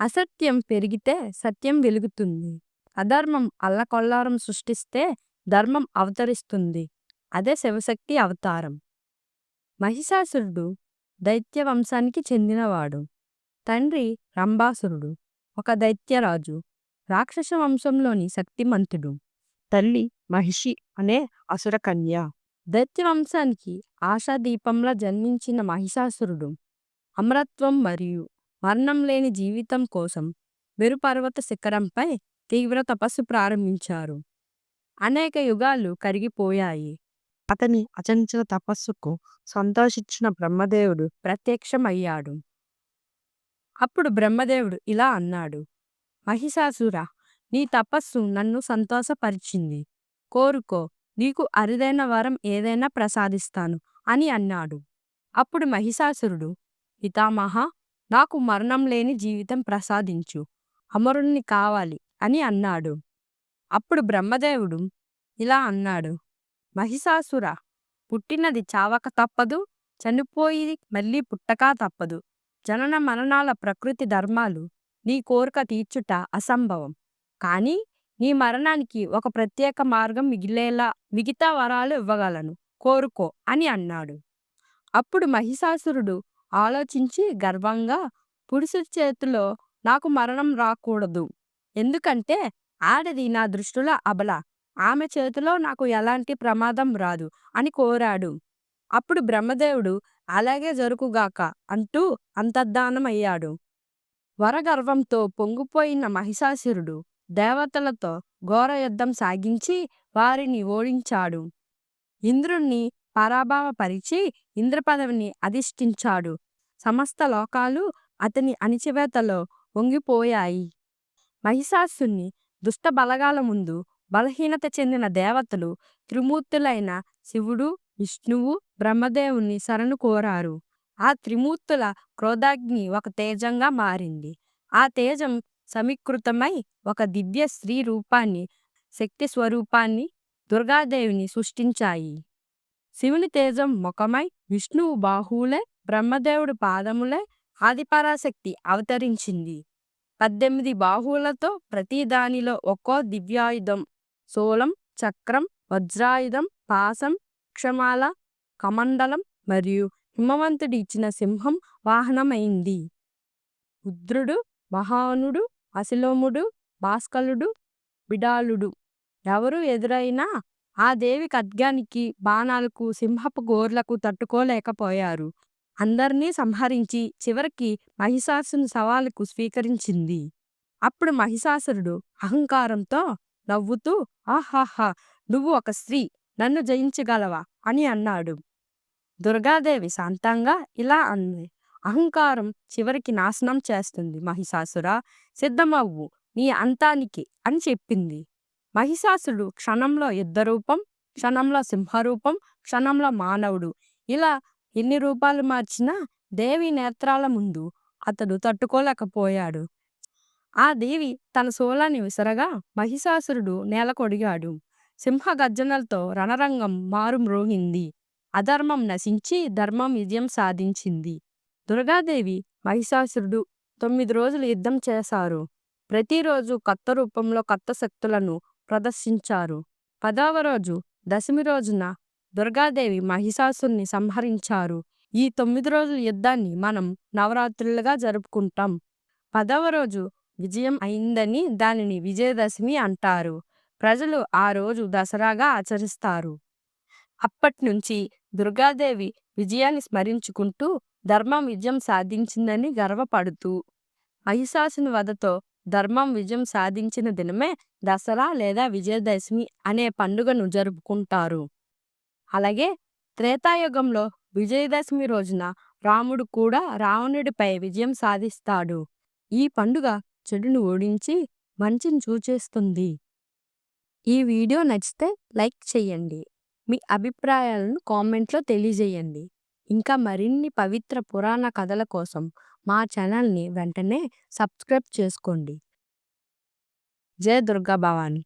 అసత్యం పెరిగితే సత్యం వెలుగుతుంది. అధర్మం అల్లకొల్లారం సృష్టిస్తే ధర్మం అవతరిస్తుంది. అదే శివశక్తి అవతారం. మహిషాసురుడు దైత్య వంశానికి చెందినవాడు. తండ్రి రంభాసురుడు ఒక దైత్యరాజు. రాక్షస వంశంలోని శక్తిమంతుడు. తల్లి మహిషి అనే అసురకన్య. దైత్య వంశానికి ఆశాదీపంలా జన్మించిన మహిషాసురుడు అమరత్వం మరియు మరణం లేని జీవితం కోసం మెరుపర్వత శిఖరంపై తీవ్ర తపస్సు ప్రారంభించారు. అనేక యుగాలు కరిగిపోయాయి. అతని అచంచల తపస్సుకు సంతోషించిన బ్రహ్మదేవుడు ప్రత్యక్షమయ్యాడు. అప్పుడు బ్రహ్మదేవుడు ఇలా అన్నాడు. మహిషాసురా నీ తపస్సు నన్ను సంతోషపరిచింది. కోరుకో నీకు అరుదైన వరం ఏదైనా ప్రసాదిస్తాను అని అన్నాడు. అప్పుడు మహిషాసురుడు పితామహ నాకు మరణం లేని జీవితం ప్రసాదించు. అమరుణ్ణి కావాలి అని అన్నాడు. అప్పుడు బ్రహ్మదేవుడు ఇలా అన్నాడు. మహిషాసురా పుట్టినది చావక తప్పదు. చనిపోయి మళ్ళీ పుట్టక తప్పదు. జనన మరణాల ప్రకృతి ధర్మాలు నీ కోరిక తీర్చుట అసంభవం. కానీ నీ మరణానికి ఒక ప్రత్యేక మార్గం మిగిలేలా మిగతా వరాలు ఇవ్వగలను. కోరుకో అని అన్నాడు. అప్పుడు మహిషాసురుడు ఆలోచించి గర్వంగా పురుషుడి చేతిలో నాకు మరణం రాకూడదు. ఎందుకంటే ఆడది నా దృష్టిలో అబల. ఆమె చేతిలో నాకు ఎలాంటి ప్రమాదం రాదు అని కోరాడు. అప్పుడు బ్రహ్మదేవుడు అలాగే జరుగుగాక అంటూ అంతర్ధానమయ్యాడు. వరగర్వంతో పొంగిపోయిన మహిషాసురుడు దేవతలతో ఘోర యుద్ధం సాగించి వారిని ఓడించాడు. ఇంద్రుణ్ణి పరాభవపరిచి ఇంద్రపదవిని అధిష్ఠించాడు. సమస్త లోకాలు అతని అణిచివేతలో వంగిపోయాయి. మహిషాసుని దుష్ట బలగాల ముందు బలహీనత చెందిన దేవతలు త్రిమూర్తులైన శివుడు, విష్ణువు, బ్రహ్మదేవుని శరణు కోరారు. ఆ త్రిమూర్తుల క్రోధాగ్ని ఒక తేజంగా మారింది. ఆ తేజం సమీకృతమై ఒక దివ్య స్త్రీ రూపాన్ని శక్తి స్వరూపాన్ని దుర్గాదేవిని సృష్టించాయి. శివుని తేజం ముఖమై విష్ణువు బాహువులే బ్రహ్మదేవుడు పాదములే ఆదిపరాశక్తి అవతరించింది. పద్దెనిమిది బాహువులతో ప్రతి దానిలో ఒక్కో దివ్యాయుధం శూలం, చక్రం, వజ్రాయుధం, పాసం క్షమాల కమండలం మరియు హిమవంతుడి ఇచ్చిన సింహం వాహనమైంది. రుద్రుడు, మహానుడు, అశిలోముడు భాస్కలుడు బిడాలుడు ఎవరు ఎదురైనా ఆ దేవి ఖడ్గానికి, బాణాలకు, సింహపు గోర్లకు తట్టుకోలేకపోయారు. అందర్నీ సంహరించి చివరికి మహిషాసుని సవాలుకు స్వీకరించింది. అప్పుడు మహిషాసురుడు అహంకారంతో నవ్వుతూ ఆహాహా నువ్వు ఒక స్త్రీ నన్ను జయించగలవా అని అన్నాడు. దుర్గాదేవి శాంతంగా ఇలా అంది. అహంకారం చివరికి నాశనం చేస్తుంది మహిషాసురా సిద్ధమవ్వు నీ అంతానికి అని చెప్పింది. మహిషాసుడు క్షణంలో యుద్ధరూపం, క్షణంలో సింహరూపం, క్షణంలో మానవుడు ఇలా ఎన్ని రూపాలు మార్చినా దేవి నేత్రాల ముందు అతడు తట్టుకోలేకపోయాడు. ఆ దేవి తన శూలాన్ని విసరగా మహిషాసురుడు నేలకొడిగాడు. సింహ గర్జనలతో రణరంగం మారుమ్రోగింది. అధర్మం నశించి ధర్మం విజయం సాధించింది. దుర్గాదేవి మహిషాసురుడు తొమ్మిది రోజులు యుద్ధం చేశారు. ప్రతిరోజు కొత్త రూపంలో కొత్త శక్తులను ప్రదర్శించారు. పదవ రోజు దశమి రోజున దుర్గాదేవి మహిషాసుని సంహరించారు. ఈ తొమ్మిది రోజుల యుద్ధాన్ని మనం నవరాత్రులుగా జరుపుకుంటాం. పదవ రోజు విజయం అయిందని దానిని విజయదశమి అంటారు. ప్రజలు ఆ రోజు దసరాగా ఆచరిస్తారు. అప్పట్నుంచి దుర్గాదేవి విజయాన్ని స్మరించుకుంటూ ధర్మం విజయం సాధించిందని గర్వపడుతూ మహిషాసుని వధతో ధర్మం విజయం సాధించిన దినమే దసరా లేదా విజయదశమి అనే పండుగను జరుపుకుంటారు. అలాగే త్రేతాయుగంలో విజయదశమి రోజున రాముడు కూడా రావణుడిపై విజయం సాధిస్తాడు. ఈ పండుగ చెడును ఓడించి మంచిని సూచిస్తుంది. ఈ వీడియో నచ్చితే లైక్ చేయండి. మీ అభిప్రాయాలను కామెంట్లో తెలియజేయండి. ఇంకా మరిన్ని పవిత్ర పురాణ కథల కోసం మా ఛానల్ని వెంటనే సబ్స్క్రైబ్ చేసుకోండి. జయ దుర్గా భవాని